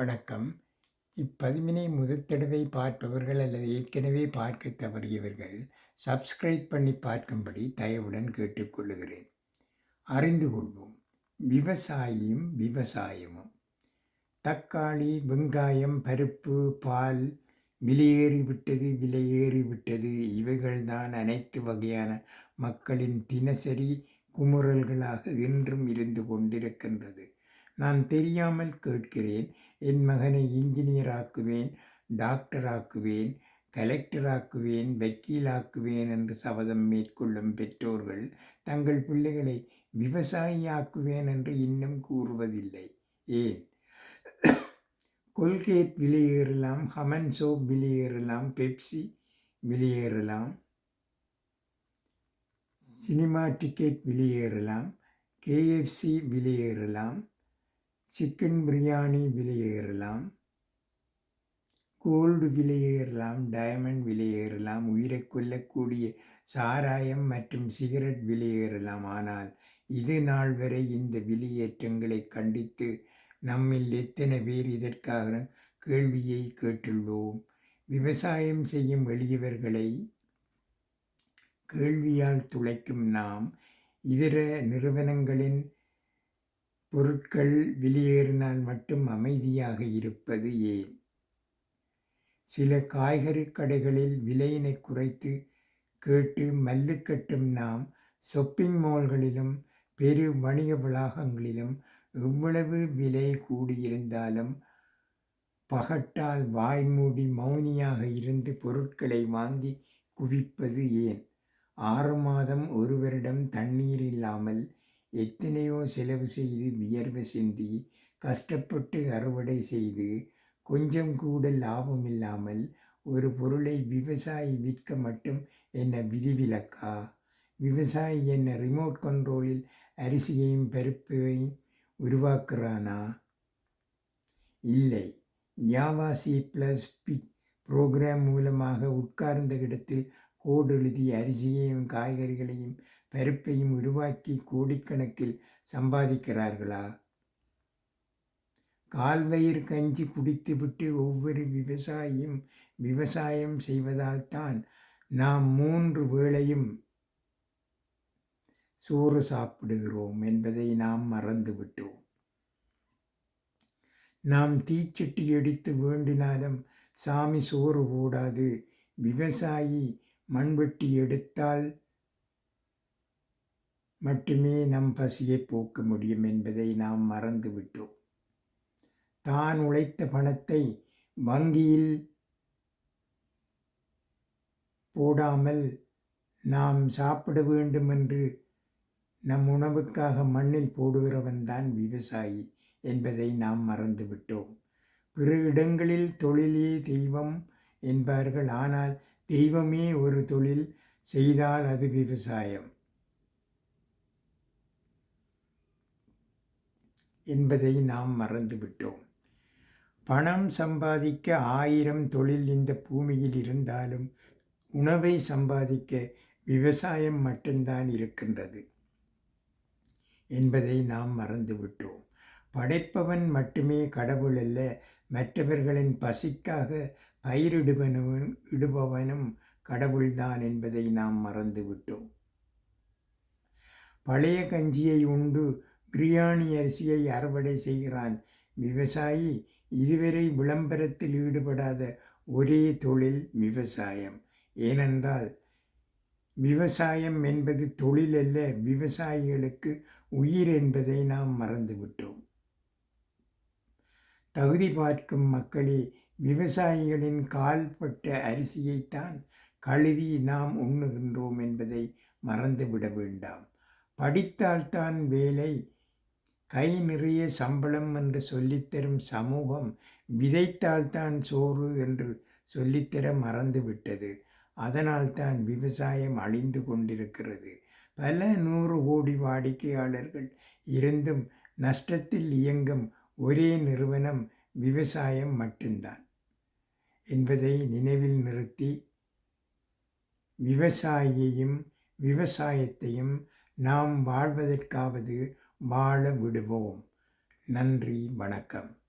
வணக்கம். இப்பதிவினை முதற்தடவை பார்ப்பவர்கள் அல்லது ஏற்கனவே பார்க்க தவறியவர்கள் சப்ஸ்கிரைப் பண்ணி பார்க்கும்படி தயவுடன் கேட்டுக்கொள்ளுகிறேன். அறிந்து கொள்வோம். விவசாயியும் விவசாயமும். தக்காளி வெங்காயம் பருப்பு பால் விலையேறிவிட்டது விலையேறிவிட்டது இவைகள்தான் அனைத்து வகையான மக்களின் தினசரி குமுறல்களாக இன்றும் இருந்து கொண்டிருக்கின்றது. நான் தெரியாமல் கேட்கிறேன். என் மகனை இன்ஜினியர் ஆக்குவேன் டாக்டர் ஆக்குவேன் கலெக்டர் ஆக்குவேன் வக்கீலாக்குவேன் என்று சபதம் மேற்கொள்ளும் பெற்றோர்கள் தங்கள் பிள்ளைகளை விவசாயி ஆக்குவேன் என்று இன்னும் கூறுவதில்லை. ஏன்? கொல்கேட் விலையேறலாம் ஹமன் சோப் விலையேறலாம் பெப்சி விலையேறலாம் சினிமா டிக்கெட் விலையேறலாம் கேஎஃப்சி விலையேறலாம் சிக்கன் பிரியாணி விலையேறலாம். கோல்டு விலையேறலாம் டைமண்ட் விலையேறலாம் உயிரை கொல்லக்கூடிய சாராயம் மற்றும் சிகரெட் விலையேறலாம். ஆனால் இது நாள் வரை இந்த விலையேற்றங்களை கண்டித்து நம்மில் எத்தனை பேர் இதற்காக கேள்வியை கேட்டுள்ளோம்? விவசாயம் செய்யும் எளியவர்களை கேள்வியால் துளைக்கும் நாம் இதர நிறுவனங்களின் பொருட்கள் வெளியேறினால் மட்டும் அமைதியாக இருப்பது ஏன்? சில காய்கறி கடைகளில் விலையினை குறைத்து கேட்டு மல்லு கட்டும் நாம் ஷொப்பிங் மால்களிலும் பெரு வணிக வளாகங்களிலும் எவ்வளவு விலை கூடியிருந்தாலும் பகட்டால் வாய்மூடி மௌனியாக இருந்து பொருட்களை வாங்கி குவிப்பது ஏன்? ஆறு மாதம் ஒரு எத்தனையோ செலவு செய்து வியர்வை சிந்தி கஷ்டப்பட்டு அறுவடை செய்து கொஞ்சம் கூட லாபம் இல்லாமல் ஒரு பொருளை விவசாயி விற்க மட்டும் என்ன விதிவிலக்கா விவசாயி என்ன ரிமோட் கண்ட்ரோலில் அரிசியையும் பருப்பையும் உருவாக்குறானா? இல்லை. யாவாசி ப்ளஸ் பிக் ப்ரோக்ராம் மூலமாக உட்கார்ந்த இடத்தில் கோடு எழுதி அரிசியையும் காய்கறிகளையும் பருப்பையும் உருவாக்கி கோடிக்கணக்கில் சம்பாதிக்கிறார்களா? கால்வயிர் கஞ்சி குடித்துவிட்டு ஒவ்வொரு விவசாயியும் விவசாயம் செய்வதால் தான் நாம் மூன்று வேளையும் சோறு சாப்பிடுகிறோம் என்பதை நாம் மறந்துவிட்டோம். நாம் தீச்சட்டி எடுத்து வேண்டினாலும் சாமி சோறு போடாது. விவசாயி மண்வெட்டி எடுத்தால் மட்டுமே நம் பசியை போக்க முடியும் என்பதை நாம் மறந்துவிட்டோம். தான் உழைத்த பணத்தை வங்கியில் போடாமல் நாம் சாப்பிட வேண்டும் என்று நம் உணவுக்காக மண்ணில் போடுகிறவன் தான் விவசாயி என்பதை நாம் மறந்துவிட்டோம். பிற இடங்களில் தொழிலே தெய்வம் என்பார்கள். ஆனால் தெய்வமே ஒரு தொழில் செய்தால் அது விவசாயம். என்பதை நாம் மறந்துவிட்டோம். பணம் சம்பாதிக்க ஆயிரம் தொழில் இந்த பூமியில் இருந்தாலும் உணவை சம்பாதிக்க விவசாயம் மட்டும்தான் இருக்கின்றது என்பதை நாம் மறந்துவிட்டோம். படைப்பவன் மட்டுமே கடவுள் அல்ல மற்றவர்களின் பசிக்காக பயிரிடுவனும் இடுபவனும் கடவுள்தான் என்பதை நாம் மறந்துவிட்டோம். பழைய கஞ்சியை உண்டு பிரியாணி அரிசியை அறுவடை செய்கிறான். விவசாயி இதுவரை விளம்பரத்தில் ஈடுபடாத ஒரே தொழில் விவசாயம். ஏனென்றால் விவசாயம் என்பது தொழில் அல்ல விவசாயிகளுக்கு உயிர் என்பதை நாம் மறந்துவிட்டோம். தகுதி பார்க்கும் மக்களே விவசாயிகளின் கால்பட்ட அரிசியைத்தான் கழுவி நாம் உண்ணுகின்றோம் என்பதை மறந்துவிட வேண்டாம். படித்தால்தான் வேலை. கை நிறைய சம்பளம் என்று சொல்லித்தரும் சமூகம் விதைத்தால்தான் சோறு என்று சொல்லித்தர மறந்துவிட்டது. அதனால்தான் விவசாயம் அழிந்து கொண்டிருக்கிறது. பல நூறு கோடி வாடிக்கையாளர்கள் இருந்தும் நஷ்டத்தில் இயங்கும் ஒரே நிறுவனம் விவசாயம் மட்டும்தான் என்பதை நினைவில் நிறுத்தி விவசாயியையும் விவசாயத்தையும் நாம் வாழ்வதற்காவது வாழ விடுவோம். நன்றி வணக்கம்.